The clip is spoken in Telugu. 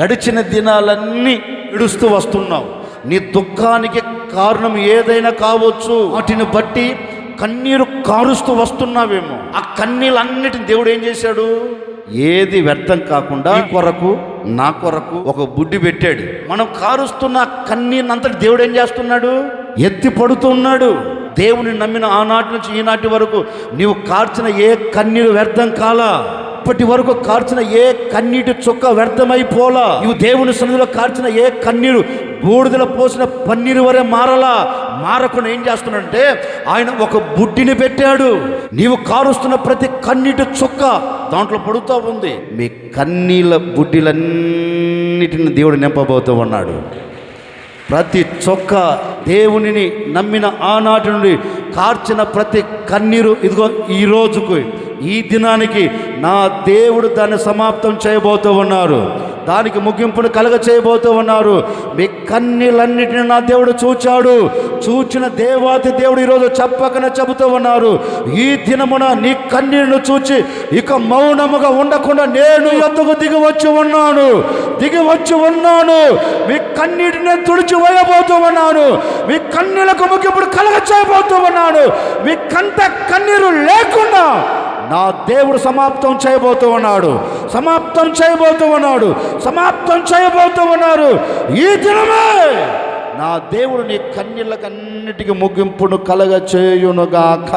గడిచిన దినాలన్నీ విడుస్తూ వస్తున్నావు. నీ దుఃఖానికి కారణం ఏదైనా కావచ్చు. వాటిని బట్టి కన్నీరు కారుస్తూ వస్తున్నావేమో. ఆ కన్నీళ్ళన్నిటిని దేవుడు ఏం చేశాడు? ఏది వ్యర్థం కాకుండా కొరకు నా కొరకు ఒక బుడ్డి పెట్టాడు. మనం కారుస్తున్న కన్నీనంతటి దేవుడు ఏం చేస్తున్నాడు? ఎత్తి పడుతున్నాడు దేవుని నమ్మిన ఆనాటి నుంచి ఈనాటి వరకు నీవు కార్చిన ఏ కన్నీరు వ్యర్థం కాలా? అప్పటి వరకు కార్చిన ఏ కన్నీటి చుక్క వ్యర్థమైపోలా? నువ్వు దేవుని సన్నిధిలో కార్చిన ఏ కన్నీరు బూడిదల పోసిన పన్నీరు వరే మారలా? మారకుండా ఏం చేస్తున్నాడంటే ఆయన ఒక బుడ్డిని పెట్టాడు. నీవు కారుస్తున్న ప్రతి కన్నీటి చుక్క దాంట్లో పడుతూ ఉంది. మీ కన్నీళ్ళ బుడ్డిలన్నిటిని దేవుడు నింపబోతూ ఉన్నాడు. ప్రతి చొక్క దేవునిని నమ్మిన ఆనాటి నుండి కార్చిన ప్రతి కన్నీరు ఇదిగో ఈ రోజుకు ఈ దినానికి నా దేవుడు దాన్ని సమాప్తం చేయబోతూ ఉన్నారు. దానికి ముగింపును కలగ చేయబోతూ ఉన్నారు. మీ కన్నీళ్ళన్నిటిని నా దేవుడు చూచాడు. చూచిన దేవాతి దేవుడు ఈరోజు చెప్పకనే చెబుతూ ఉన్నారు. ఈ దినమున నీ కన్నీళ్ళను చూచి ఇక మౌనముగా ఉండకుండా నేను ఎందుకు దిగివచ్చి ఉన్నాను. దిగివచ్చి ఉన్నాను. మీ కన్నీటిని తుడిచి వేయబోతూ ఉన్నాను. మీ కన్నీళ్ళకు ముగింపుడు కలగ చేయబోతూ ఉన్నాను. మీ కంట కన్నీరు లేకుండా నా దేవుడు సమాప్తం చేయబోతూ ఉన్నాడు. సమాప్తం చేయబోతూ ఉన్నాడు. సమాప్తం చేయబోతూ ఉన్నారు. ఈ దినమే నా దేవుడు నీ కన్నీళ్ళకన్నిటికీ ముగింపును కలగ చేయునుగాక